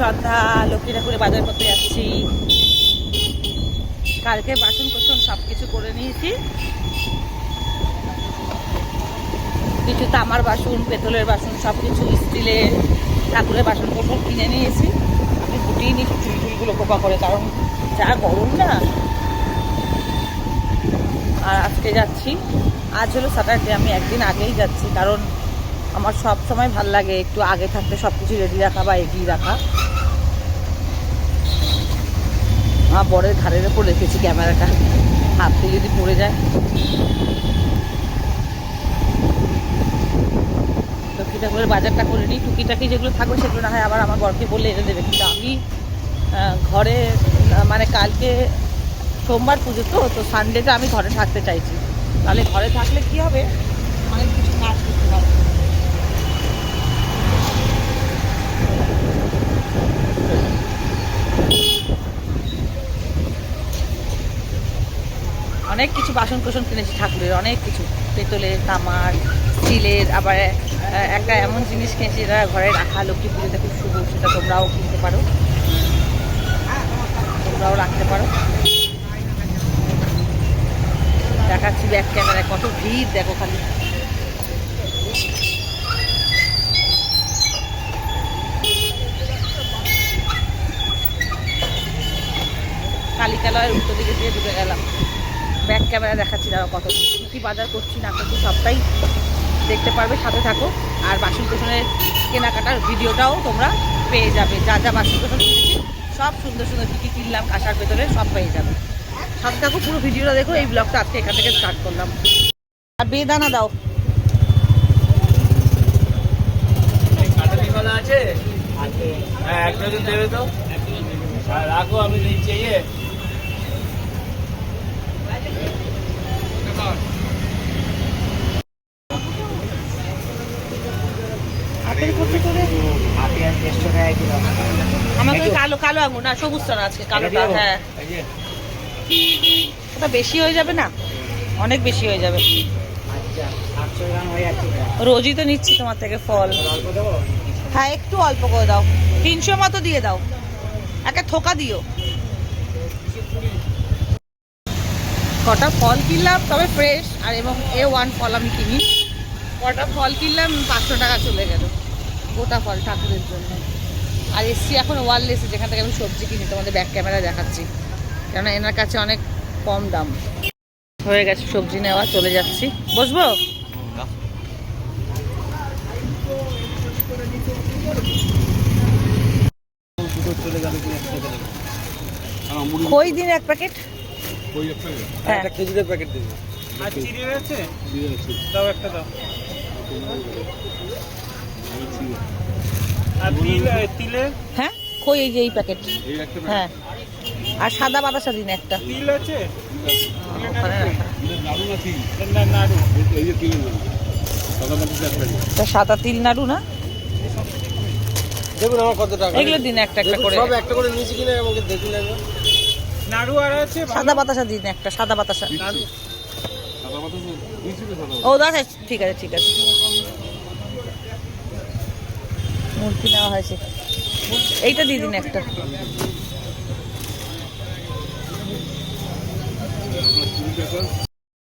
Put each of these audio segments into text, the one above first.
সন্ধ্যা লক্ষ্মী ঠাকুরে বাজার করতে যাচ্ছি কালকে বাসন কোসন সব কিছু করে নিয়েছি। কিছু তামার বাসন, পেতলের বাসন সব কিছু স্টিলের ঠাকুরের বাসন কোসন কিনে নিয়েছি। আমি গুটিয়ে নিয়েছি, চুল টুলগুলো পোকা করে, কারণ যা গরম না। আর আজকে যাচ্ছি। আজ হলো স্যাটারডে আমি একদিন আগেই যাচ্ছি, কারণ আমার সব সময় ভালো লাগে, একটু আগে থাকতে সব কিছু রেডি রাখা বা এগিয়ে রাখা। আমার বরের ঘাড়ের ওপর রেখেছি ক্যামেরাটা। হাত যদি পড়ে যায়। লক্ষ্মী ঠাকুরের বাজারটা করে নিই। টুকিটাকি যেগুলো থাকবে সেগুলো না হয় আবার আমার বরকে বললে এনে দেবে। কিন্তু আমি ঘরে মানে কালকে সোমবার পুজো তো তো সানডেটা আমি ঘরে থাকতে চাইছি। তাহলে ঘরে থাকলে কি হবে? অনেক কিছু কাজ করতে পারব অনেক কিছু বাসন কোসন কিনেছি ঠাকুরের, অনেক কিছু। পেতলের, তামার, স্টিলের, আবার একটা এমন জিনিস কিনেছি যেটা ঘরে রাখা, লক্ষ্মী পুজোতে খুব শুভ, সেটা তোমরাও কিনতে পারো। তোমরাও রাখতে পারো। দেখাচ্ছি ব্যাক ক্যামেরায় কত ভিড়, দেখো খালি। কালিকালয়ের উত্তর দিকে দিয়ে ঢুকে গেলাম। ব্যাক ক্যামেরা দেখাচ্ছি দাঁড়াও কত কী বাজার করছি, না করছি, সবটাই দেখতে পারবে, সাথে থাকো। আর বাসন কোসনের কেনাকাটার ভিডিওটাও তোমরা পেয়ে যাবে। যা যা বাসন কিনেছি, সব সুন্দর সুন্দর কী কী কিনলাম, কাঁসার ভেতরে সব পেয়ে যাবে। সাথে থাকো, পুরো ভিডিওটা দেখো, এই ব্লগটা আজকে এখান থেকে স্টার্ট করলাম। আর বেদানা দাও। আছে? হ্যাঁ এক ডজন দেবে তো। রাখো, আমি নিচ্ছি ইয়ে হাতের করতে করে আপনি আর দেড়শো টাকা কিলো আমাকে কালো কালো আঙুর না সবুজটা না আজকে কালোটা হ্যাঁ। ওটা বেশি হয়ে যাবে না? অনেক বেশি হয়ে যাবে। আচ্ছা রোজই তো নিচ্ছি তোমার থেকে ফল। হ্যাঁ একটু অল্প করে দাও। তিনশো মতো দিয়ে দাও। একটা থোকা দিও। কটা ফল কিনলাম তবে ফ্রেশ আর এবং এ ওয়ান ফল আমি কিনি। কটা ফল কিনলাম পাঁচশো টাকা চলে গেল। গোটা ফল ঠাকুরের জন্য। আর এসছি এখন ওয়ারলেসে যেখান থেকে আমি সবজি কিনি তোমাদের ব্যাক ক্যামেরা দেখাচ্ছি। কেননা এনার কাছে অনেক কম দাম। হয়ে গেছে সবজি নেওয়া চলে যাচ্ছি। বসবো? চলে যাবে কি একটা দেবে খই দিন এক প্যাকেট একটা খেজুরের প্যাকেট দেবে। আর চিড়ে রয়েছে? দাও একটা দাও। আর তিল তিলে? হ্যাঁ কই এই যে এই প্যাকেট হ্যাঁ। আর সাদা বাতাসা দিন একটা। তিল আছে? না নাড়ু। তা সাদা তিল নাড়ু না? দেখুন আমার কত টাকা। এগুলো দিন একটা একটা করে। সব একটা করে নিয়েছি কিনা আমাকে দেখুন একবার। নাড়ু আর আছে সাদা বাতাসা দিন একটা সাদা বাতাসা। ও দাদা ঠিক আছে ঠিক আছে। মূর্তি নেওয়া হয়েছে। এইটা দিয়ে দিন একটা।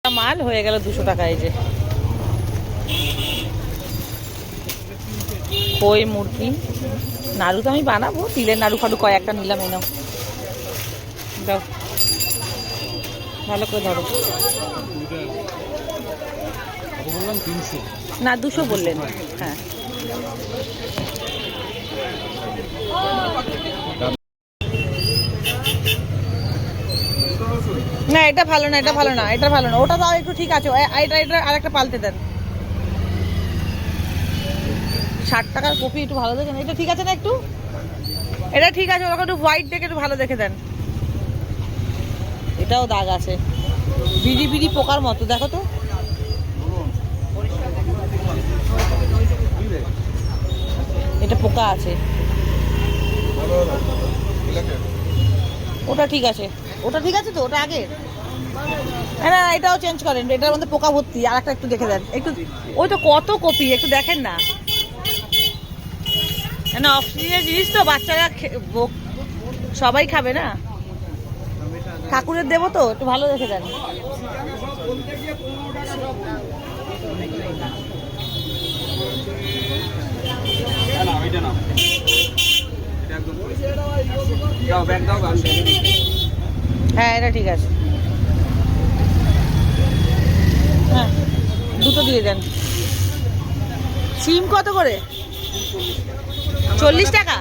মাল হয়ে গেল দুশো টাকা এই যে। খই মুরগি? নাড়ু তো আমি বানাবো তিলের নাড়ু ফাড়ু কয়েকটা নিলাম এনাও দাও। ভালো করে ধরো। না, দুশো বললেন। হ্যাঁ। না, এটা ভালো না, এটা ভালো না, এটা ভালো না। ওটা তাও একটু ঠিক আছে। এটা এটা আরেকটা পাল্টে দেন। ষাট টাকার কপি একটু ভালো দেখেন এটা ঠিক আছে না একটু? এটা ঠিক আছে, ওরকম একটু হোয়াইট দেখে একটু ভালো দেখে দেন। এটাও দাগ আছে। বিড়ি বিড়ি পোকার মতো, দেখো তো। এটা পোকা আছে। ওটা ঠিক আছে। ওটা ঠিক আছে তো? ওটা আগে হ্যাঁ না এটাও চেঞ্জ করেন। এটার মধ্যে পোকা ভর্তি। আর একটা একটু দেখে দেন। একটু, ওই তো কত কপি, একটু দেখেন না। না অফ সিজনের জিনিস তো বাচ্চারা সবাই খাবে না? ঠাকুরের দেবো তো, একটু ভালো দেখে দেন হ্যাঁ এটা ঠিক আছে। হ্যাঁ দুটো দিয়ে দেন। সিম কত করে? চল্লিশ টাকা?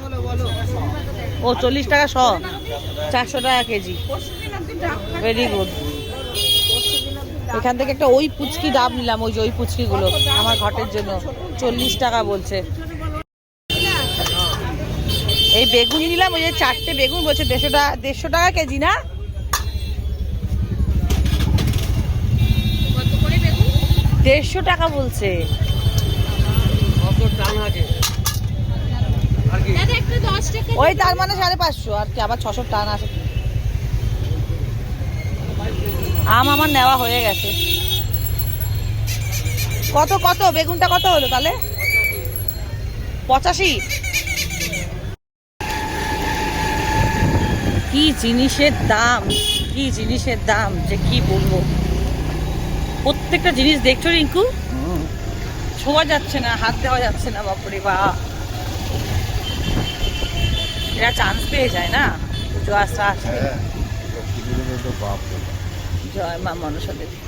ও, চল্লিশ টাকা শ। চারশো টাকা কেজি। ভেরি গুড এখান থেকে একটা ওই পুচকি ডাব নিলাম ওই যে ওই পুচকিগুলো আমার ঘটের জন্য। চল্লিশ টাকা বলছে। এই বেগুন নিলাম ওই যে চারটে বেগুন বলছে দেড়শো টাকা দেড়শো টাকা কেজি না? দেড়শো টাকা বলছে। ওই তার মানে সাড়ে পাঁচশো আর কি আবার ছশো টান আছে আম আমার নেওয়া হয়ে গেছে। কত কত? বেগুনটা কত হলো তাহলে? পঁচাশি? কি জিনিসের দাম? কি জিনিসের দাম যে কি বলব? প্রত্যেকটা জিনিস দেখছ রিঙ্কু? ছোঁয়া যাচ্ছে না হাত দেওয়া যাচ্ছে না বাপরে বা এরা চান্স পেয়ে যায় না? পুজো আসা আসে জয় মা মনসা দেবী।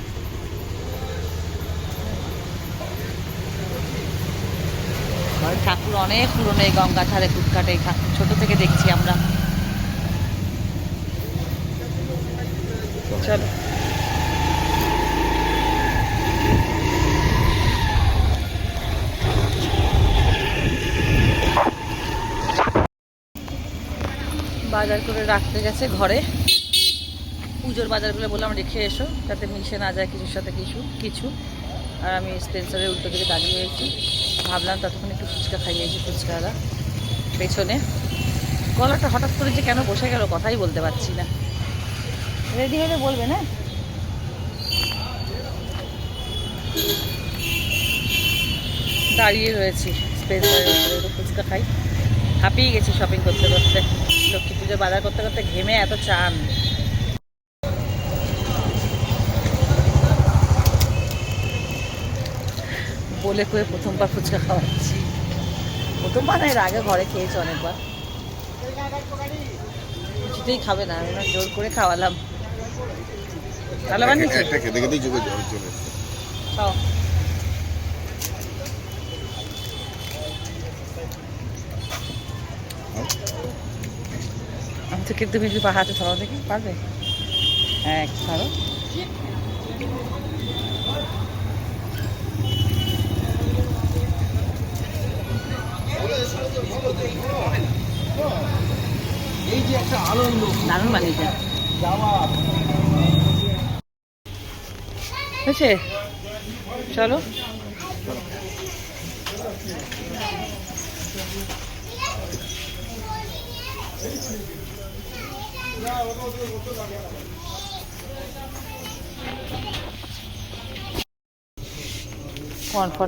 ঠাকুর অনেক পুরনো এই গঙ্গা ধারে কুটকাটে ছোট থেকে দেখছি আমরা। চলো। বাজার করে রাখতে গেছে ঘরে। পুজোর বাজারগুলো বললাম রেখে এসো যাতে মিশে না যায় কিছুর সাথে কিছু কিছু। আর আমি স্পেন্সারের উল্টো দিকে দাঁড়িয়ে রয়েছি। ভাবলাম ততক্ষণ একটু ফুচকা খাইয়েছি ফুচকারা পেছনে। গলাটা হঠাৎ করে যে কেন বসে গেল কথাই বলতে পারছি না। রেডি হলে বলবে না? দাঁড়িয়ে রয়েছি স্পেন্সারের ফুচকা খাই। হাঁপিয়ে গেছি শপিং করতে করতে। লক্ষ্মী পুজোর বাজার করতে করতে ঘেমে এত চান। বলে কয়ে প্রথমবার ফুচকা খাওয়াচ্ছি। প্রথমবার না এর আগে ঘরে খেয়েছি অনেকবার। কিছুতেই খাবে না আমি না জোর করে খাওয়ালাম। তাহলে বানিয়েছি? একটা খেতে খেতেই চোখে জল চলে খাও। আমি তো কিন্তু হাতে ধরো দেখি পারবে? হ্যাঁ একটু ধরো দারুণ বানিয়েছে হয়েছে চলো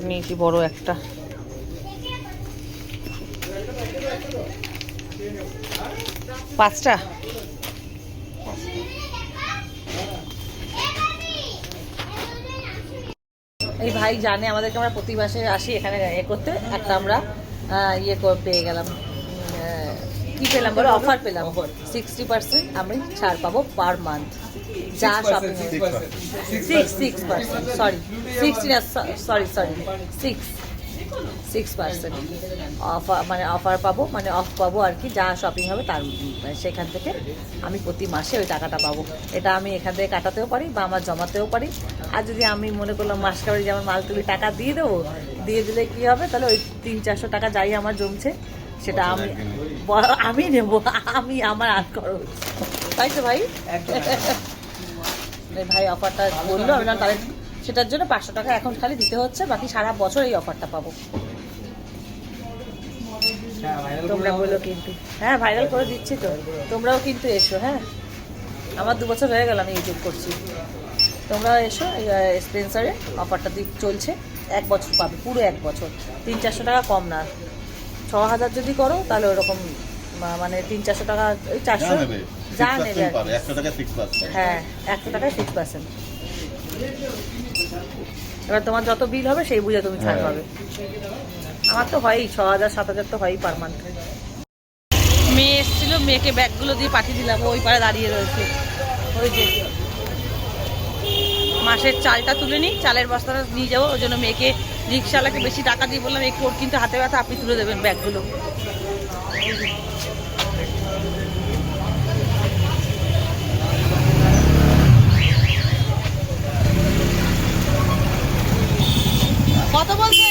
নিয়েছি বড় একটা পাঁচটা। এই ভাই জানে আমাদেরকে আমরা প্রতি মাসে আসি এখানে ইয়ে করতে। একটা আমরা ইয়ে পেয়ে গেলাম। কি পেলাম বলো? অফার পেলাম। সিক্সটি পার্সেন্ট আমি ছাড় পাবো পার মান্থ যা shopping six six percent sorry sixty না sorry sorry six six percent offer মানে অফার পাবো মানে অফ পাবো আর কি যা শপিং হবে তার মানে সেখান থেকে আমি প্রতি মাসে ওই টাকাটা পাবো। এটা আমি এখান থেকে কাটাতেও পারি বা আমার জমাতেও পারি। আর যদি আমি মনে করলাম মাস কাবারি যেমন মাল তুলি টাকা দিয়ে দেবো দিয়ে দিলে কি হবে? তাহলে ওই তিন চারশো টাকা যাই আমার জমছে সেটা আমি আমি নেব আমি আমার আট খরচ। তাই তো ভাই? ভাই অফারটা বলল আমি তাহলে সেটার জন্য পাঁচশো টাকা এখন খালি দিতে হচ্ছে বাকি সারা বছর এই অফারটা পাবো। তোমরা বলো কিন্তু। হ্যাঁ ভাইরাল করে দিচ্ছি তো। তোমরাও কিন্তু এসো হ্যাঁ। আমার দু বছর হয়ে গেল আমি ইউটিউব করছি। তোমরাও এসো স্পেন্সারে অফারটা দি চলছে। এক বছর পাবে পুরো এক বছর। তিন চারশো টাকা কম না। ছ হাজার যদি করো তাহলে ওরকম মানে তিন চারশো টাকা ওই চারশো? যা নেবে হ্যাঁ একশো টাকায় সিক্স পার্সেন্ট এবার তোমার যত বিল হবে সেই বুঝে তুমি ছাড় হ্যাঁ। পাবে। আমার তো হয়ই ছ হাজার সাত হাজার তো হয়ই পার মান্থ মেয়ে এসেছিল মেয়েকে ব্যাগগুলো দিয়ে পাঠিয়ে দিলাম ওই পারে দাঁড়িয়ে রয়েছে। ওই যে। মাসের চালটা তুলে নিই চালের বস্তাটা নিয়ে যাব ওই জন্য মেয়েকে রিক্সাওয়ালাকে বেশি টাকা দিয়ে বললাম একটু ওর কিন্তু হাতে ব্যথা আপনি তুলে দেবেন ব্যাগগুলো। কত বলছে?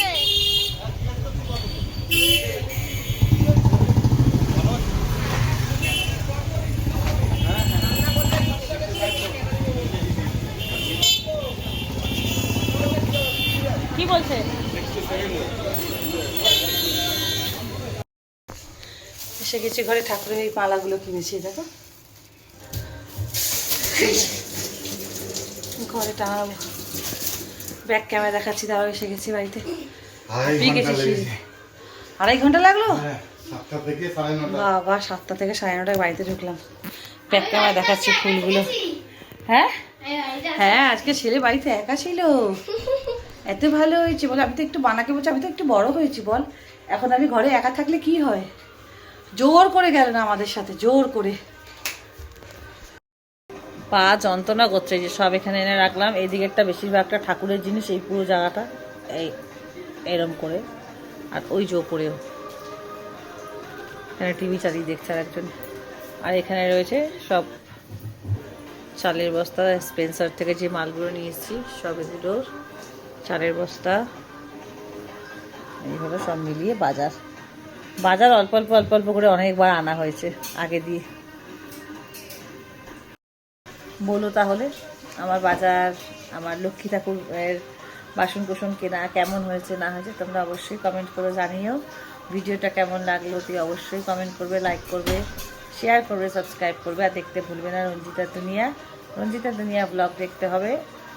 কি বলছে? এসে গেছি ঘরে ঠাকুরের এই পালাগুলো কিনেছি দেখো। ঘরে টাঙাবো। ব্যাক ক্যামেরা দেখাচ্ছি তাও এসে গেছি বাড়িতে। আড়াই ঘণ্টা লাগল? নটা। বাবা সাতটা থেকে সাড়ে নটায় বাড়িতে ঢুকলাম। ব্যাক ক্যামেরা দেখাচ্ছি ফুলগুলো। হ্যাঁ? হ্যাঁ আজকে ছেলে বাড়িতে একা ছিল। এত ভালো হয়েছে। বল আমি তো একটু বানাকে বলছি আমি তো একটু বড় হয়েছি বল। এখন আমি ঘরে একা থাকলে কি হয়? জোর করে গেল না আমাদের সাথে জোর করে। পা, যন্ত্রণা করছে যে সব এখানে এনে রাখলাম। এই দিকেরটা বেশিরভাগটা ঠাকুরের জিনিস, এই পুরো জায়গাটা, এই, এরম করে। আর ওই জো করেও এখানে টিভি চালিয়ে দেখছে আর একজন। আর এখানে রয়েছে সব চালের বস্তা, স্পেন্সার থেকে যে মালগুলো নিয়ে এসেছি, সব এগুলোর চালের বস্তা। এইভাবে সব মিলিয়ে বাজার। বাজার অল্প অল্প অল্প অল্প করে অনেকবার আনা হয়েছে, আগে দিয়ে। বলো তাহলে, আমার বাজার, আমার লক্ষ্মী ঠাকুরের বাসন কোসন কেনা কেমন হয়েছে, না হয়েছে, তোমরা অবশ্যই কমেন্ট করে জানিও। ভিডিওটা কেমন লাগল, তুই অবশ্যই কমেন্ট করবে লাইক করবে শেয়ার করবে সাবস্ক্রাইব করবে, আর দেখতে ভুলবে না রঞ্জিতা দুনিয়া। রঞ্জিতা দুনিয়া ব্লগ দেখতে হবে,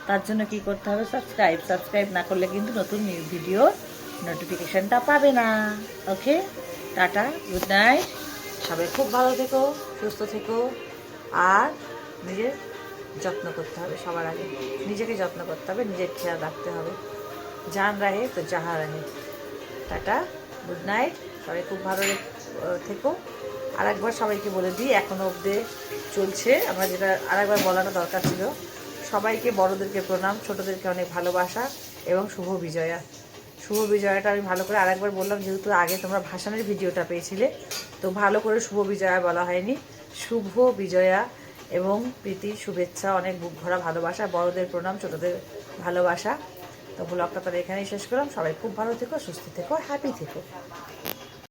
তার জন্য কি করতে হবে সাবস্ক্রাইব সাবস্ক্রাইব না করলে কিন্তু নতুন ভিডিও নোটিফিকেশানটা পাবে না। ওকে টাটা গুড নাইট সবাই খুব ভালো থেকো, সুস্থ থেকো, আর নিজের যত্ন করতে হবে সবার আগে। নিজেকে যত্ন করতে হবে, নিজের খেয়াল রাখতে হবে। জান রাহে তো যাহা রাহে। টাটা গুড নাইট সবাই খুব ভালো থেকো। আর একবার সবাইকে বলে দিই এখনও অবধি চলছে। আমরা যেটা আর একবার বলাটা দরকার ছিল, সবাইকে, বড়োদেরকে প্রণাম, ছোটোদেরকে অনেক ভালোবাসা এবং শুভ বিজয়া। শুভ বিজয়াটা আমি ভালো করে আরেকবার বললাম, যেহেতু আগে তোমরা ভাসানের ভিডিওটা পেয়েছিলে, তো ভালো করে শুভ বিজয়া বলা হয়নি। শুভ বিজয়া। এবং প্রীতি, শুভেচ্ছা, অনেক বুক ভরা ভালোবাসা, বড়দের প্রণাম, ছোটদের ভালোবাসা। তো ব্লগটা তাহলে এখানেই শেষ করলাম। সবাই খুব ভালো থেকো, সুস্থ থেকো হ্যাপি থেকো।